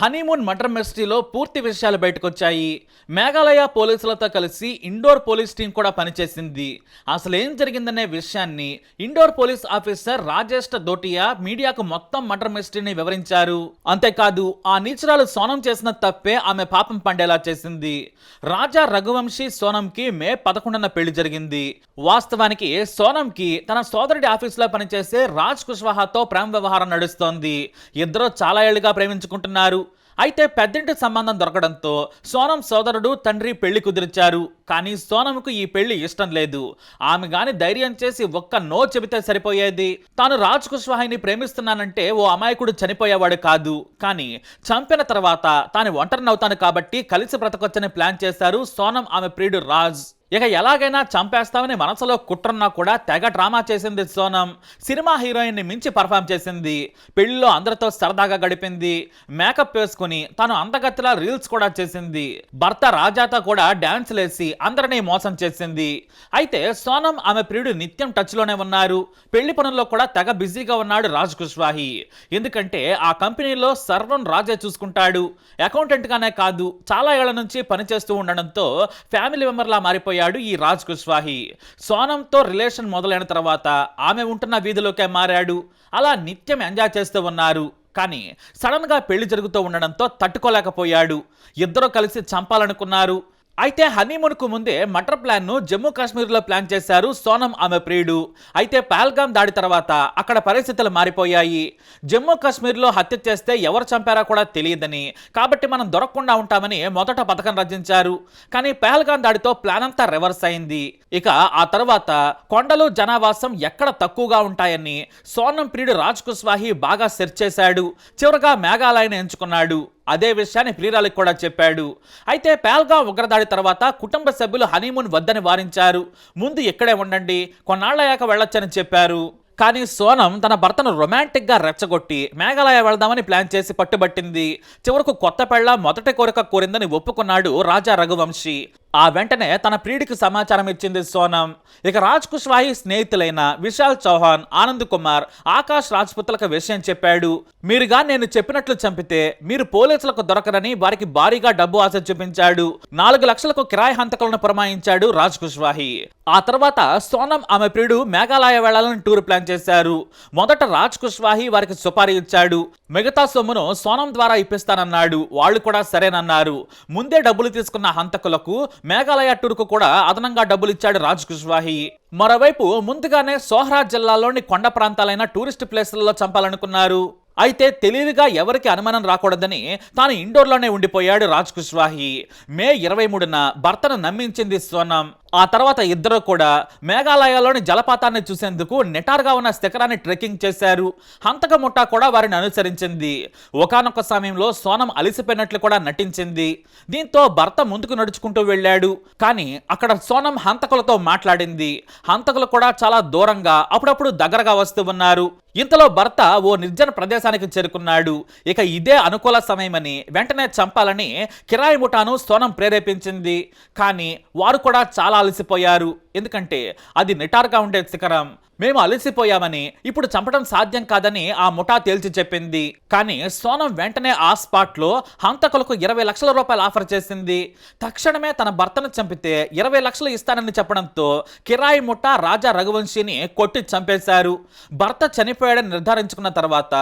Honeymoon matar మిస్టరీలో పూర్తి విషయాలు బయటకొచ్చాయి. మేఘాలయ పోలీసులతో కలిసి ఇండోర్ పోలీస్ టీం కూడా పనిచేసింది. అసలు ఏం జరిగిందనే విషయాన్ని ఇండోర్ పోలీస్ ఆఫీసర్ రాజేష్ దోటియా మీడియాకు మొత్తం మటర్ మిస్టరీని వివరించారు. అంతేకాదు ఆ నీచురాలు సోనం చేసిన తప్పే ఆమె పాపం పండేలా చేసింది. రాజా రఘువంశీ సోనంకి మే పదకొండున పెళ్ళి జరిగింది. వాస్తవానికి సోనంకి తన సోదరుడి ఆఫీసులో పనిచేసే రాజ్ కుష్వాహాతో ప్రేమ వ్యవహారం నడుస్తోంది. ఇద్దరు చాలా ఏళ్ళుగా ప్రేమించుకుంటున్నారు. అయితే పెద్దింటి సంబంధం దొరకడంతో సోనం సోదరుడు తండ్రి పెళ్ళి కుదిర్చారు. కానీ సోనంకు ఈ పెళ్ళి ఇష్టం లేదు. ఆమె గాని ధైర్యం చేసి ఒక్క నో చెబితే సరిపోయేది? తాను రాజ్ కుష్వాహిని ప్రేమిస్తున్నానంటే ఓ అమాయకుడు చనిపోయేవాడు కాదు. కానీ చంపిన తర్వాత తాను ఒంటరినవుతాను కాబట్టి కలిసి బ్రతకొచ్చని ప్లాన్ చేశారు సోనం ఆమె ప్రియుడు రాజ్. ఇక ఎలాగైనా చంపేస్తామని మనసులో కుట్రన్నా కూడా తెగ డ్రామా చేసింది సోనం. సినిమా హీరోయిన్ని మించి పర్ఫామ్ చేసింది. పెళ్ళిలో అందరితో సరదాగా గడిపింది. మేకప్ వేసుకుని తను అంతగతిలా రీల్స్ కూడా చేసింది. భర్త రాజాతో కూడా డాన్స్ లేసి అందరినీ మోసం చేసింది. అయితే సోనం ఆమె ప్రియుడు నిత్యం టచ్లోనే ఉన్నారు. పెళ్ళి పనుల్లో కూడా తెగ బిజీగా ఉన్నాడు రాజ్ కుష్వాహి. ఎందుకంటే ఆ కంపెనీలో సర్వం రాజే చూసుకుంటాడు. అకౌంటెంట్గానే కాదు చాలా ఏళ్ళ నుంచి పనిచేస్తూ ఉండడంతో ఫ్యామిలీ మెంబర్లా మారిపోయాడు ఈ రాజ్ కుష్వాహి. సోనంతో రిలేషన్ మొదలైన తర్వాత ఆమె ఉంటున్న వీధిలోకే మారాడు. అలా నిత్యం ఎంజాయ్ చేస్తూ ఉన్నారు. కానీ సడన్గా పెళ్ళి జరుగుతూ ఉండడంతో తట్టుకోలేకపోయాడు. ఇద్దరు కలిసి చంపాలనుకున్నారు. అయితే హనీమూన్కు ముందే మటర్ ప్లాన్ను జమ్మూ కాశ్మీర్లో ప్లాన్ చేశారు సోనం ఆమె ప్రియుడు. అయితే పహల్గామ్ దాడి తర్వాత అక్కడ పరిస్థితులు మారిపోయాయి. జమ్మూ కాశ్మీర్లో హత్య చేస్తే ఎవరు చంపారో కూడా తెలియదని కాబట్టి మనం దొరకకుండా ఉంటామని మొదట పథకం రచించారు. కానీ పహల్గామ్ దాడితో ప్లాన్ అంతా రివర్స్ అయింది. ఇక ఆ తర్వాత కొండలు జనావాసం ఎక్కడ తక్కువగా ఉంటాయని సోనం ప్రియుడు రాజ్ కుస్వాహి బాగా సెర్చ్ చేశాడు. చివరగా మేఘాలయను ఎంచుకున్నాడు. అదే విషయాన్ని ప్రియురాలకు కూడా చెప్పాడు. అయితే పేల్గా ఉగ్రదాడి తర్వాత కుటుంబ సభ్యులు హనీమూన్ వద్దని వారించారు. ముందు ఇక్కడే ఉండండి కొన్నాళ్ళయ్యాక వెళ్ళొచ్చని చెప్పారు. కానీ సోనం తన భర్తను రొమాంటిక్గా రెచ్చగొట్టి మేఘాలయ వెళదామని ప్లాన్ చేసి పట్టుబట్టింది. చివరకు కొత్త పెళ్ళ మొదటి కోరిక కోరిందని ఒప్పుకున్నాడు రాజా రఘువంశీ. ఆ వెంటనే తన ప్రియుడికి సమాచారం ఇచ్చింది సోనం. ఇక రాజ్ కుష్వాహి స్నేహితులైన విశాల్ చౌహాన్ ఆనంద్ కుమార్ ఆకాష్ రాజ్పుత్లకు విషయం చెప్పాడు. మీరుగా నేను చెప్పినట్లు చంపితే మీరు పోలీసులకు దొరకరని వారికి భారీగా డబ్బు ఆశ చూపించాడు. నాలుగు లక్షలకు కిరాయి హంతకులను పురమాయించాడు రాజ్ కుష్వాహి ఆ తర్వాత సోనం ఆమె ప్రియుడు మేఘాలయ వెళ్ళాలని టూర్ ప్లాన్ చేశారు. మొదట రాజ్ కుష్వాహి వారికి సుపారీ ఇచ్చాడు. మిగతా సొమ్మును సోనం ద్వారా ఇప్పిస్తానన్నాడు. వాళ్ళు కూడా సరేనన్నారు. ముందే డబ్బులు తీసుకున్న హంతకులకు మేఘాలయ టూర్కు కూడా అదనంగా డబ్బులు ఇచ్చాడు రాజ్ కుష్వాహి మరోవైపు ముందుగానే సోహ్రా జిల్లాలోని కొండ ప్రాంతాలైన టూరిస్ట్ ప్లేసులలో చంపాలనుకున్నారు. అయితే తెలివిగా ఎవరికి అనుమానం రాకూడదని తాను ఇండోర్లోనే ఉండిపోయాడు రాజ్ కుష్వాహి మే ఇరవై మూడున భర్తను నమ్మించింది సోనం. ఆ తర్వాత ఇద్దరు కూడా మేఘాలయలోని జలపాతాన్ని చూసేందుకు నిటారుగా ఉన్న శిఖరాన్ని ట్రెక్కింగ్ చేశారు. హంతక ముఠా కూడా వారిని అనుసరించింది. ఒకనొక సమయంలో సోనం అలిసిపోయినట్లు కూడా నటించింది. దీంతో భర్త ముందుకు నడుచుకుంటూ వెళ్ళాడు. కానీ అక్కడ సోనం హంతకులతో మాట్లాడింది. హంతకులు కూడా చాలా దూరంగా అప్పుడప్పుడు దగ్గరగా వస్తూ ఉన్నారు. ఇంతలో భర్త ఓ నిర్జన ప్రదేశానికి చేరుకున్నాడు. ఇక ఇదే అనుకూల సమయమని వెంటనే చంపాలని కిరాయి ముఠాను సోనం ప్రేరేపించింది. కానీ వారు కూడా చాలా అలసిపోయారు ఎందుకంటే అది నిటారుగా ఉండే శిఖరం. మేము అలసిపోయామని ఇప్పుడు చంపడం సాధ్యం కాదని ఆ ముఠా తేల్చి చెప్పింది. కానీ సోనం వెంటనే ఆ స్పాట్లో హంతకులకు ఇరవై లక్షల రూపాయలు ఆఫర్ చేసింది. తక్షణమే తన భర్తను చంపితే ఇరవై లక్షలు ఇస్తానని చెప్పడంతో కిరాయి ముఠా రాజా రఘువంశీని కొట్టి చంపేశారు. భర్త చనిపోయాడని నిర్ధారించుకున్న తర్వాత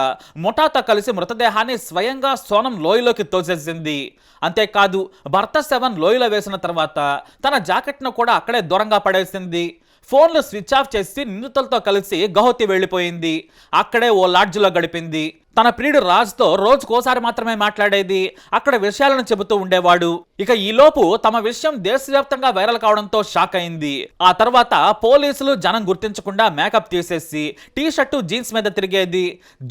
ముఠాతో కలిసి మృతదేహాన్ని స్వయంగా సోనం లోయలోకి తోసేసింది. అంతేకాదు భర్త శవం లోయలో వేసిన తర్వాత తన జాకెట్ను కూడా అక్కడే దూరంగా పడేసింది ఫోన్లు స్విచ్ ఆఫ్ చేసి నిందితులతో కలిసి గౌహతి వెళ్ళిపోయింది. అక్కడే ఓ లాడ్జ్లో గడిపింది. తన ప్రియుడు రాజుతో రోజుకోసారి మాత్రమే మాట్లాడేది అక్కడ విషయాలను చెబుతూ ఉండేవాడు. ఇక ఈలోపు తమ విషయం దేశవ్యాప్తంగా వైరల్ కావడంతో షాక్ అయింది. ఆ తర్వాత పోలీసులు జనం గుర్తించకుండా మేకప్ తీసేసి టీ షర్టు జీన్స్ మీద తిరిగేది.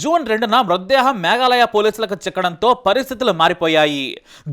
జూన్ రెండున మృతదేహం మేఘాలయ పోలీసులకు చిక్కడంతో పరిస్థితులు మారిపోయాయి.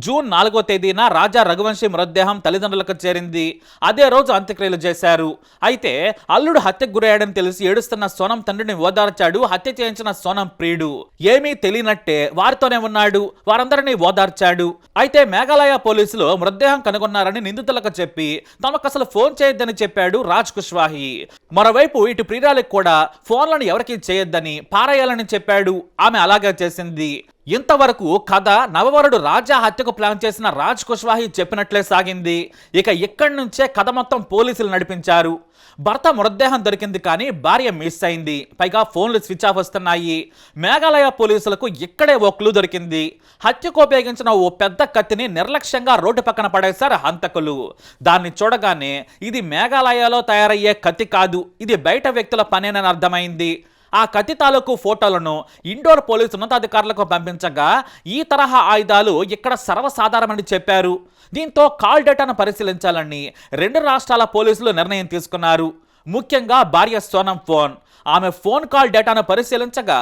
జూన్ నాలుగో తేదీన రాజా రఘువంశీ మృతదేహం తల్లిదండ్రులకు చేరింది. అదే రోజు అంత్యక్రియలు చేశారు. అయితే అల్లుడు హత్యకు గురయ్యాడని తెలిసి ఏడుస్తున్న సోనం తండ్రిని ఓదార్చాడు హత్య చేయించిన సోనం ప్రియుడు. ఏమీ తెలియనట్టే వారితోనే ఉన్నాడు వారందరినీ ఓదార్చాడు. అయితే మేఘాలయ పోలీసులు మృతదేహం కనుగొన్నారని నిందితులకు చెప్పి తమకు అసలు ఫోన్ చేయొద్దని చెప్పాడు రాజ్ కుష్వాహి. మరోవైపు ఇటు ప్రియురాలికి కూడా ఫోన్లను ఎవరికీ చేయొద్దని పారేయాలని చెప్పాడు. ఆమె అలాగే చేసింది. ఇంతవరకు కథ నవవరుడు రాజా హత్యకు ప్లాన్ చేసిన రాజ్ కుష్వాహి చెప్పినట్లే సాగింది. ఇక ఇక్కడి నుంచే కథ మొత్తం పోలీసులు నడిపించారు. భర్త మృతదేహం దొరికింది కానీ భార్య మిస్ అయింది. పైగా ఫోన్లు స్విచ్ ఆఫ్ వస్తున్నాయి. మేఘాలయ పోలీసులకు ఇక్కడే ఓ క్లూ దొరికింది. హత్యకు ఉపయోగించిన ఓ పెద్ద కత్తిని నిర్లక్ష్యంగా రోడ్డు పక్కన పడేశారు హంతకులు. దాన్ని చూడగానే ఇది మేఘాలయలో తయారయ్యే కత్తి కాదు. ఇది బయట వ్యక్తుల పనేనని అర్థమైంది. ఆ కత్తి తాలూకు ఫోటోలను ఇండోర్ పోలీసు ఉన్నతాధికారులకు పంపించగా ఈ తరహా ఆయుధాలు ఇక్కడ సర్వసాధారణమని చెప్పారు. దీంతో కాల్ డేటాను పరిశీలించాలని రెండు రాష్ట్రాల పోలీసులు నిర్ణయం తీసుకున్నారు. ముఖ్యంగా భార్య సోనం ఫోన్. ఆమె ఫోన్ కాల్ డేటాను పరిశీలించగా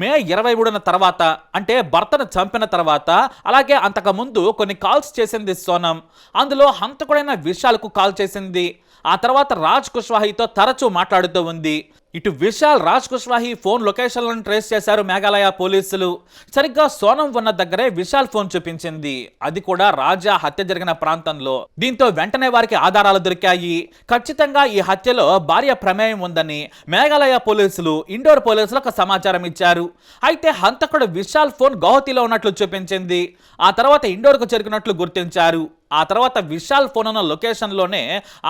మే ఇరవై మూడున తర్వాత అంటే భర్తను చంపిన తర్వాత అలాగే అంతకుముందు కొన్ని కాల్స్ చేసింది సోనం. అందులో హంతకుడైన విషయాలకు కాల్ చేసింది. ఆ తర్వాత రాజ్ కుష్వాహితో తరచూ మాట్లాడుతూ ఉంది. ఇటు విశాల్ రాజ్ కుష్వాహి ఫోన్ లొకేషన్లను ట్రేస్ చేశారు మేఘాలయ పోలీసులు. సరిగ్గా సోనం ఉన్న దగ్గరే విశాల్ ఫోన్ చూపించింది. అది కూడా రాజా హత్య జరిగిన ప్రాంతంలో. దీంతో వెంటనే వారికి ఆధారాలు దొరికాయి. ఖచ్చితంగా ఈ హత్యలో భార్య ప్రమేయం ఉందని మేఘాలయ పోలీసులు ఇండోర్ పోలీసులకు సమాచారం ఇచ్చారు. అయితే హంతకుడు విశాల్ ఫోన్ గౌహతిలో ఉన్నట్లు చూపించింది. ఆ తర్వాత ఇండోర్కు చేరుకున్నట్లు గుర్తించారు. ఆ తర్వాత విశాల్ ఫోన్ ఉన్న లొకేషన్లోనే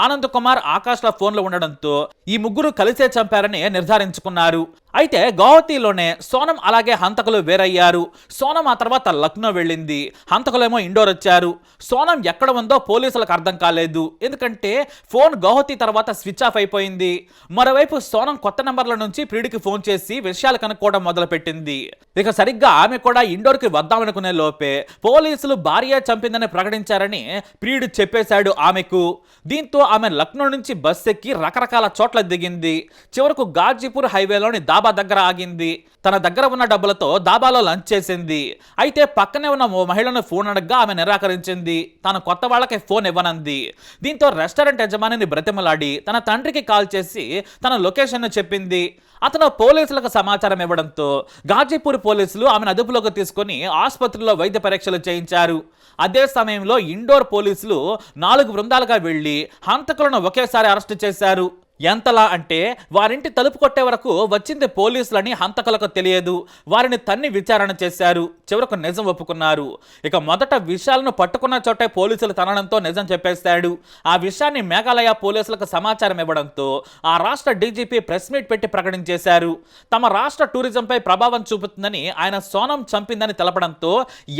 ఆనంద్ కుమార్ ఆకాష్ల ఫోన్లు ఉండడంతో ఈ ముగ్గురు కలిసే చంపారని నిర్ధారించుకున్నారు. అయితే గౌహతిలోనే సోనం అలాగే హంతకులు వేరయ్యారు. సోనం ఆ తర్వాత లక్నో వెళ్ళింది. హంతకులేమో ఇండోర్ వచ్చారు. సోనం ఎక్కడ ఉందో పోలీసులకు అర్థం కాలేదు. ఎందుకంటే ఫోన్ గౌహతి తర్వాత స్విచ్ ఆఫ్ అయిపోయింది. మరోవైపు సోనం కొత్త నెంబర్ల నుంచి ప్రియుడికి ఫోన్ చేసి విషయాలు కనుక్కోవడం మొదలుపెట్టింది. ఇక సరిగ్గా ఆమె కూడా ఇండోర్కి వద్దామనుకునే లోపే పోలీసులు భార్య చంపిందని ప్రకటించారని ప్రియుడు చెప్పేశాడు ఆమెకు దీంతో ఆమె లక్నో నుంచి బస్ ఎక్కి రకరకాల చోట్ల దిగింది. చివరకు గాజీపూర్ హైవేలోని దాబా దగ్గర ఆగింది. తన దగ్గర ఉన్న డబ్బులతో దాబాలో లంచ్ చేసింది. అయితే పక్కనే ఉన్న ఓ మహిళను ఫోన్ అడగ్గా ఆమె నిరాకరించింది. తన కొత్త వాళ్ళకి ఫోన్ ఇవ్వనంది. దీంతో రెస్టారెంట్ యజమానిని బ్రతిమలాడి తన తండ్రికి కాల్ చేసి తన లొకేషన్ను చెప్పింది. అతను పోలీసులకు సమాచారం ఇవ్వడంతో గాజీపూర్ పోలీసులు ఆమెను అదుపులోకి తీసుకొని ఆసుపత్రిలో వైద్య పరీక్షలు చేయించారు. అదే సమయంలో ఇండోర్ పోలీసులు నాలుగు బృందాలుగా వెళ్ళి హంతకులను ఒకేసారి అరెస్టు చేశారు. ఎంతలా అంటే వారింటి తలుపు కొట్టే వరకు వచ్చింది పోలీసులని హంతకులకు తెలియదు. వారిని తన్ని విచారణ చేశారు. చివరకు నిజం ఒప్పుకున్నారు. ఇక మొదట విషయాలను పట్టుకున్న చోటే పోలీసులు తనడంతో నిజం చెప్పేశాడు. ఆ విషయాన్ని మేఘాలయ పోలీసులకు సమాచారం ఇవ్వడంతో ఆ రాష్ట్ర డీజీపీ ప్రెస్ మీట్ పెట్టి ప్రకటించేశారు. తమ రాష్ట్ర టూరిజంపై ప్రభావం చూపుతుందని ఆయన సోనం చంపిందని తెలపడంతో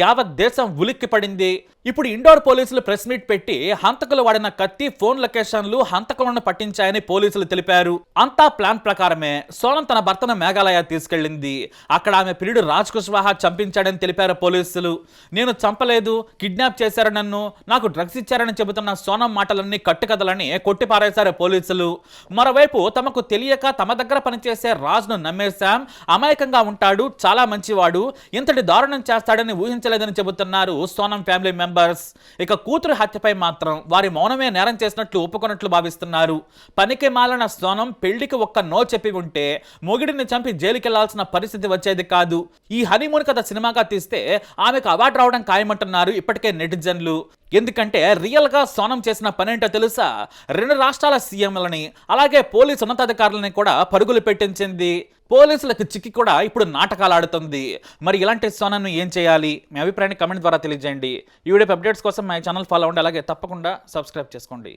యావత్ దేశం ఉలిక్కిపడింది ఇప్పుడు ఇండోర్ పోలీసులు ప్రెస్ మీట్ పెట్టి హంతకులు వాడిన కత్తి ఫోన్ లొకేషన్లు హంతకులను పట్టించాయని పోలీసులు తెలిపారు. అంతా ప్లాన్ ప్రకారమే సోనం తన భర్తను మేఘాలయ తీసుకెళ్ళింది అక్కడ ఆమె పిల్లుడు రాజ్ కుష్వాహా చంపించాడని తెలిపారు పోలీసులు. నేను చంపలేదు కిడ్నాప్ చేశారు నన్ను నాకు డ్రగ్స్ ఇచ్చారని చెబుతున్న సోనం మాటలన్నీ కట్టుకథలని కొట్టిపారేశారు పోలీసులు. మరోవైపు తమకు తెలియక తమ దగ్గర పనిచేసే రాజ్ను నమ్మేశాం. అమాయకంగా ఉంటాడు చాలా మంచివాడు ఇంతటి దారుణం చేస్తాడని ఊహించలేదని చెబుతున్నారు సోనం ఫ్యామిలీ మెంబర్స్. ఇక కూతురు హత్యపై మాత్రం వారి మౌనమే నేరం చేసినట్లు ఒప్పుకున్నట్లు భావిస్తున్నారు. పనికి మాలిన స్నానం పెళ్ళికి ఒక్క నో చెప్పి ఉంటే మొగిడిని చంపి జైలుకెళ్ళాల్సిన పరిస్థితి వచ్చేది కాదు. ఈ హనీమూన్ కథ సినిమాగా తీస్తే ఆమెకు అవార్డు రావడం ఖాయమంటున్నారు ఇప్పటికే నెటిజన్లు. ఎందుకంటే రియల్గా స్నానం చేసిన పనేంటో తెలుసా? రెండు రాష్ట్రాల సీఎంలని అలాగే పోలీసు ఉన్నతాధికారులని కూడా పరుగులు పెట్టించింది. పోలీసులకు చిక్కి కూడా ఇప్పుడు నాటకాలు ఆడుతుంది మరి ఇలాంటి సోనాను ఏం చేయాలి? మీ అభిప్రాయాన్ని కమెంట్ ద్వారా తెలియజేయండి. ఈ వీడియో అప్డేట్స్ కోసం మా ఛానల్ ఫాలో అవ్వండి. అలాగే తప్పకుండా సబ్స్క్రైబ్ చేసుకోండి.